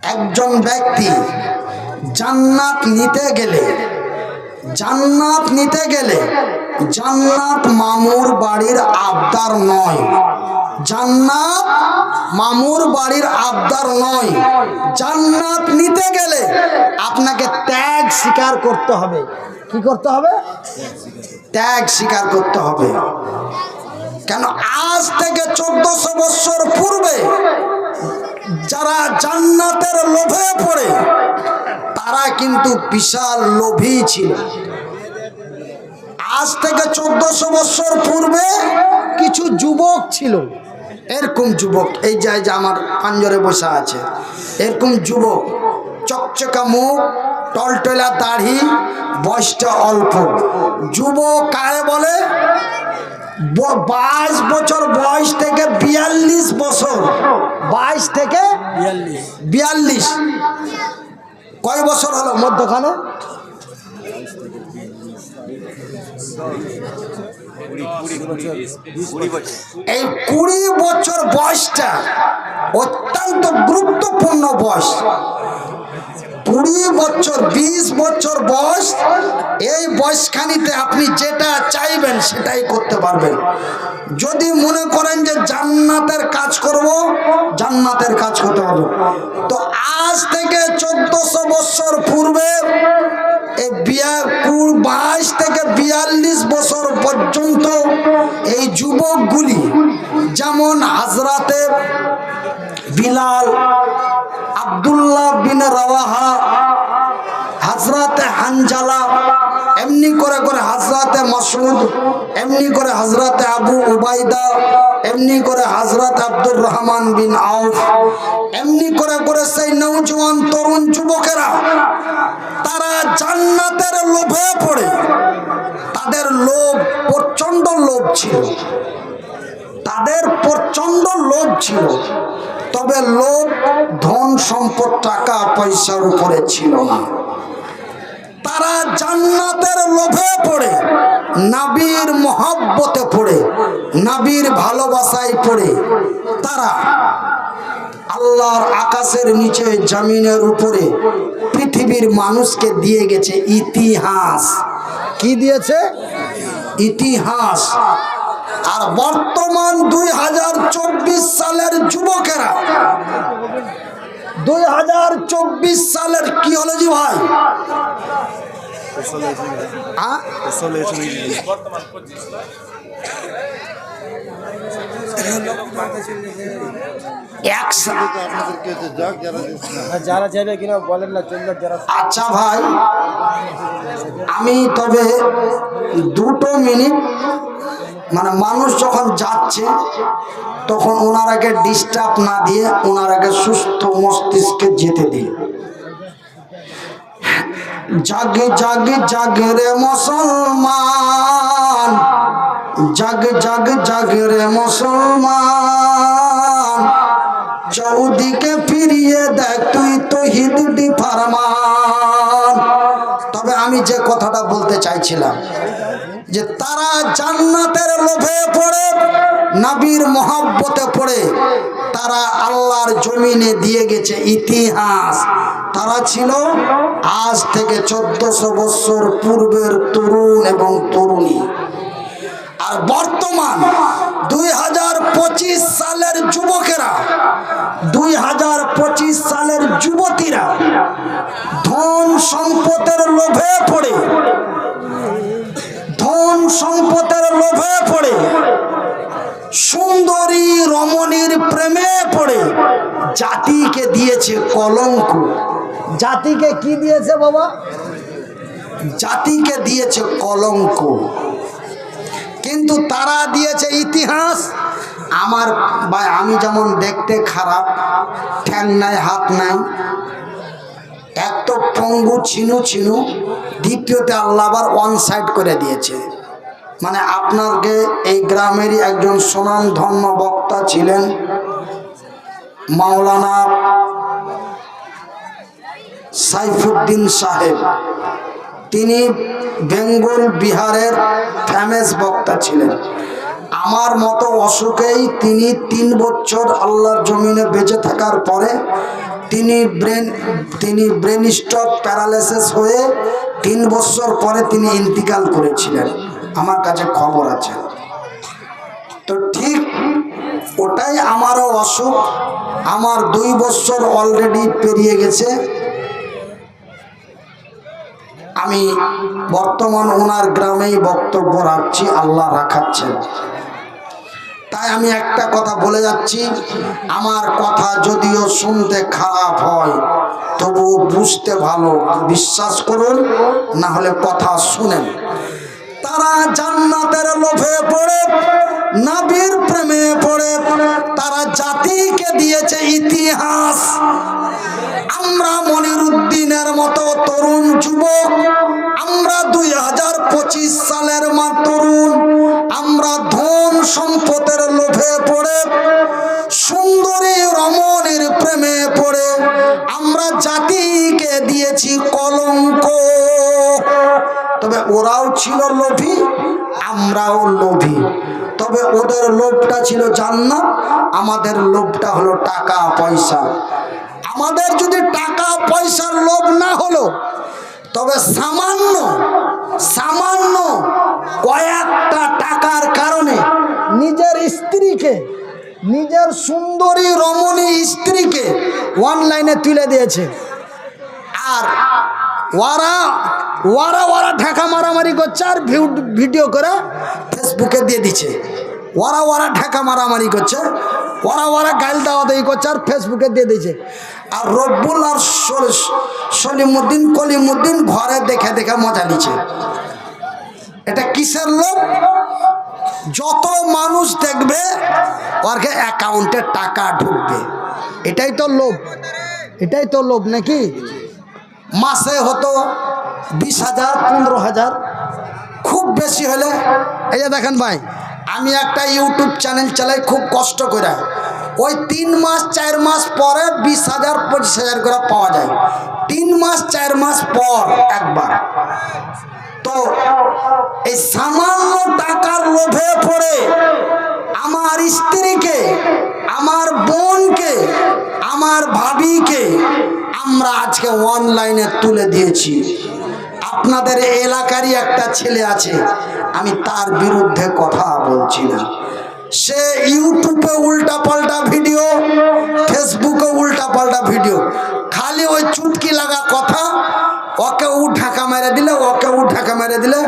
একজন ব্যক্তি জান্নাত নিতে গেলে, জান্নাত নিতে গেলে জান্নাত মামুর বাড়ির আবদার নয়। জান্নাত মামুর বাড়ির আবদার নয়। জান্নাত নিতে গেলে আপনাকে ত্যাগ স্বীকার করতে হবে। কি করতে হবে? ত্যাগ স্বীকার করতে হবে। কেন? আজ থেকে চোদ্দশো বছর পূর্বে যারা জান্নাতের লোভে পড়ে, তারা কিন্তু বিশাল লোভী ছিল। আজ থেকে চোদ্দশো বছর পূর্বে কিছু যুবক ছিল। এরকম যুবক, এই যায় যে আমার পাঞ্জরে বসা আছে। এরকম যুবক, চকচকা মুখ, টলটলা দাড়ি, বয়সটা অল্প। যুবক কারে বলে? বাইশ বছর বয়স থেকে বিয়াল্লিশ বছর। বাইশ থেকে বিয়াল্লিশ। কয় বছর হলো মধ্যখানে? এই কুড়ি বছর বয়সটা অত্যন্ত গুরুত্বপূর্ণ বয়স। কুড়ি বছর বিশ বছর বয়স বয়সখানিতে আপনি যেটা চাইবেন সেটাই করতে পারবেন। যদি মনে করেন যে জান্নাতের কাজ করব, জান্নাতের কাজ করতে পারব তো আজ থেকে চোদ্দশো বছর পূর্বে বাইশ থেকে বিয়াল্লিশ বছর পর্যন্ত এই যুবকগুলি, যেমন হাজরাতে বিলাল, আব্দুল্লাহ বিন রাওয়াহা, হাজরাতে হানজালা এমনি করে করে হাজরাতে মাসুদ এমনি করে হাজরাতে আবু উবাইদা এমনি করে হাজরাত আব্দুর রহমান বিন আউফ, এমনি করে করে সেই নৌজওয়ান তরুণ যুবকেরা, তারা জান্নাতের লোভে পড়ে। তাদের লোভ প্রচণ্ড লোভ ছিল। তাদের প্রচণ্ড লোভ ছিল। তবে লোভ, ধন সম্পদ, টাকা, পয়সার উপরে ছিল না। লোভে পড়ে, নাবির মহাব্বতে পড়ে, নাবির ভালোবাসায় পড়ে, তারা আল্লাহর আকাশের নিচে, জমিনের উপরে পৃথিবীর মানুষকে দিয়ে গেছে ইতিহাস। কি দিয়েছে? ইতিহাস। আর বর্তমান দুই হাজার চব্বিশ সালের যুবকেরা, দুই হাজার চব্বিশ সালের কি হলো জি ভাই? যারা চাইবে কিনা বলেন না আচ্ছা ভাই, আমি তবে দুটো মিনিট মানে মানুষ যখন যাচ্ছে, তখন ওনারাকে ডিস্টার্ব না দিয়ে ওনারাকে সুস্থ মস্তিষ্কে যেতে দিন। জাগে জাগে জাগে রে মুসলমান। জাগ জাগ জাগ রে মুসলমান। চৌদিকে ফিরিয়ে দেখ তুই তো হিদুটি ফারমান। তবে আমি যে কথাটা বলতে চাইছিলাম, যে তারা জান্নাতের লোভে পড়ে, নাবির মহাব্বতে পড়ে, তারা আল্লাহর জমিনে দিয়ে গেছে ইতিহাস। তারা ছিল আজ থেকে চোদ্দশো বছর পূর্বের তরুণ এবং তরুণী। আর বর্তমান দুই হাজার পঁচিশ সালের যুবকেরা, দুই হাজার পঁচিশ সালের যুবতীরা ধন সম্পদের লোভে পড়ে। ধন সম্পদের লোভে পড়ে। সুন্দরী রমণীর প্রেমে পড়ে। জাতিকে দিয়েছে কলঙ্ক। জাতিকে কি দিয়েছে বাবা? জাতিকে দিয়েছে কলঙ্ক। কিন্তু তারা দিয়েছে ইতিহাস। আমার বা আমি যেমন দেখতে খারাপ, ঠ্যাং নাই, হাত নাই, এক তো পঙ্গু ছিনু ছিনু, দ্বিতীয়তে আল্লাহ আবার ওয়ান সাইড করে দিয়েছে। মানে আপনাকে এই গ্রামেরই একজন সোনাম ধন্য বক্তা ছিলেন, মাওলানা সাইফুদ্দিন সাহেব। তিনি বেঙ্গল বিহারের ফেমাস বক্তা ছিলেন। আমার মতো অসুখেই তিনি তিন বছর আল্লাহর জমিনে বেঁচে থাকার পরে তিনি ব্রেন তিনি ব্রেন স্ট্রোক প্যারালাইসিস হয়ে তিন বছর পরে তিনি ইন্তিকাল করেছিলেন। আমার কাছে খবর আছে। তো ঠিক ওটাই আমারও অসুখ। আমার দুই বছর অলরেডি পেরিয়ে গেছে। আমি বর্তমান ওনার গ্রামেই বক্তব্য রাখছি, আল্লাহ রাখাচ্ছেন। তাই আমি একটা কথা বলে যাচ্ছি, আমার কথা যদিও শুনতে খারাপ হয় তবু বুঝতে ভালো, বিশ্বাস করুন, না হলে কথা শুনেন। তারা জান্নাতের লোভে পড়ে, নাবির প্রেমে পড়ে, তারা জাতিকে দিয়েছে ইতিহাস। আমরা মনিরুদ্দিনের মতো তরুণ যুবক, আমরা দুই হাজার পঁচিশ সালের মা তরুণ, আমরা ধন সম্পদের লোভে পড়ে, সুন্দরী রমণীর প্রেমে পড়ে, আমরা জাতিকে দিয়েছি ওরাও ছিল লোভী, আমরাও লোভী। তবে ওদের লোভটা ছিল জান্নাত, আমাদের লোভটা হলো টাকা, পয়সা। আমাদের যদি টাকা, পয়সার লোভ না হলো, তবে সামান্য সামান্য কয়েকটা টাকার কারণে নিজের স্ত্রীকে, নিজের সুন্দরী রমণী স্ত্রীকে অনলাইনে তুলে দিয়েছে। আর ওরা ওরা ওরা ঢাকা মারামারি করছে আর ভিডিও করে ফেসবুকে দিয়ে দিচ্ছে। ওরা ওরা ঢাকা মারামারি করছে ওরা ওরা গাইল দেওয়া দেই করছে আর ফেসবুকে দিয়ে দিচ্ছে। আর রব্বুল আর সল- সলিমুদ্দিন কলিমুদ্দিন ঘরে দেখে দেখে মজা নিচ্ছে। এটা কিসের লোক যত মানুষ দেখবে ওরকে অ্যাকাউন্টে টাকা ঢুকবে। এটাই তো লোভ। এটাই তো লোভ নাকি? মাসে হতো বিশ হাজার, পনেরো হাজার, খুব বেশি হলে, এই যে দেখেন ভাই, আমি একটা ইউটিউব চ্যানেল চালাই, খুব কষ্ট করে। ওই তিন মাস, চার মাস পরে বিশ হাজার, পঁচিশ হাজার করে পাওয়া যায়। তিন মাস, চার মাস পর একবার। তো এই সামান্য টাকার লোভে পড়ে আমার স্ত্রীকে, আমার বোনকে, আমার ভাবিকে আমরা আজকে অনলাইনে তুলে দিয়েছি। আপনাদের এলাকারই একটা ছেলে আছে, আমি তার বিরুদ্ধে কথা বলছি না। সে ইউটিউবে উল্টা পাল্টা ভিডিও ফেসবুকে উল্টা পাল্টা ভিডিও, খালি ওই চুটকি লাগা কথা, ওকে উ ঢাকা মেরে দিলে, ওকে উ ঢাকা মেরে দিলে,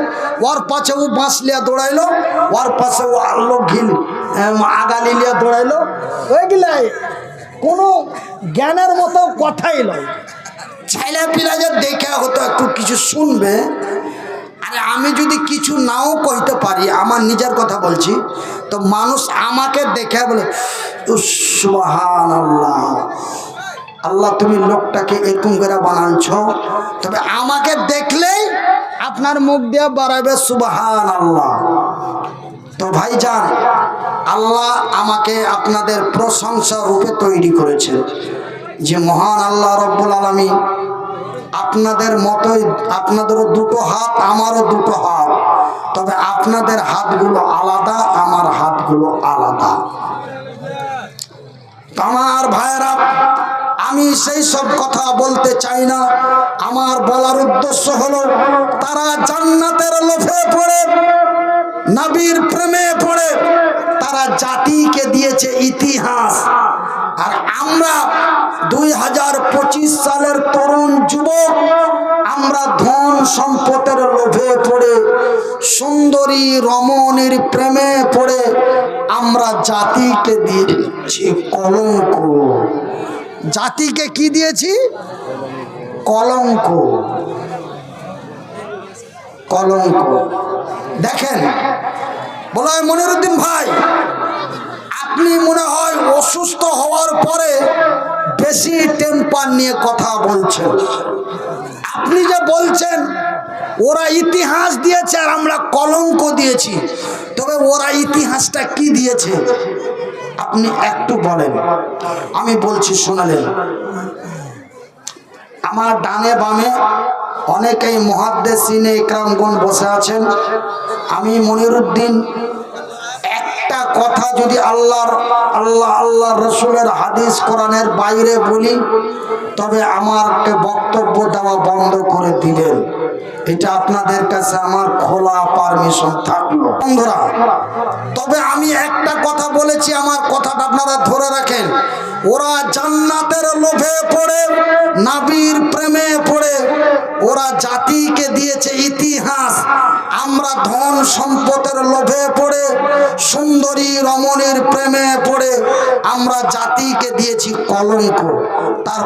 ওর পাশে ও বাঁশ লিয়া দৌড়াইলো, ওর পাশে ও আলো ঘিল আগালি লিয়া দৌড়াইলো। ওইগুলাই কোনো জ্ঞানের মতো কথাই নয় ছেলে পিলা যে দেখে হতো একটু কিছু শুনবে। আরে আমি যদি কিছু নাও কইতে পারি, আমার নিজের কথা বলছি, তো মানুষ আমাকে দেখে বলে আল্লাহ আল্লাহ, তুমি লোকটাকে এরকম করে বানাচ্ছ তবে আমাকে দেখলেই আপনার মুখ দিয়ে বাড়াবে সুবাহান আল্লাহ তো ভাইজান, আল্লাহ আমাকে আপনাদের প্রশংসা রূপে তৈরি করেছে যে মহান আল্লাহ রব্বুল আলমী আপনাদের মতোই আপনাদেরও দুটো হাত, আমারও দুটো হাত। তবে আপনাদের হাতগুলো আলাদা, আমার হাতগুলো আলাদা। আমার ভাইয়েরা, আমি সেই সব কথা বলতে চাই না। আমার বলার উদ্দেশ্য হলো, তারা জান্নাতের লোভে পড়ে, নবীর প্রেমে পড়ে, তারা জাতিকে দিয়েছে ইতিহাস। আর আমরা দুই হাজার পঁচিশ সালের তরুণ যুবক, আমরা ধন সম্পদের লোভে পড়ে, সুন্দরী রমণীর প্রেমে পড়ে, আমরা জাতিকে দিয়েছি কলঙ্ক। জাতিকে কি দিয়েছি? কলঙ্ক। কলঙ্ক। দেখেন, বলো মনিরুদ্দিন ভাই, আপনি মনে হয় অসুস্থ হওয়ার পরে বেশি টেম্পার নিয়ে কথা বলছেন আপনি যে বলছেন, ওরা ইতিহাস দিয়েছে আর আমরা কলঙ্ক দিয়েছি। তবে ওরা ইতিহাসটা কি দিয়েছে? আপনি একটু বলেন। আমি বলছি, শোনালেন। আমার ডানে বামে অনেকেই মহাদ্দেশিনে ইকরামগণ বসে আছেন। আমি মনিরুদ্দিন একটা কথা যদি আল্লাহর, আল্লাহ আল্লাহ রসুলের হাদিস কোরআনের বাইরে বলি, তবে আমারকে বক্তব্য দেওয়া বন্ধ করে দিবেন। এটা আপনাদের কাছে আমার খোলা পারমিশন থাকল। বন্ধুরা, তবে আমি একটা কথা বলেছি, আমার কথাটা আপনারা ধরে রাখেন। ওরা জান্নাতের লোভে পড়ে, নাবির প্রেমে পড়ে, ওরা জাতিকে দিয়েছে ইতিহাস। আমরা ধন সম্পদের লোভে পড়ে সুন্দরী রমণীর প্রেমে পড়ে আমরা জাতিকে দিয়েছি কলঙ্ক। তার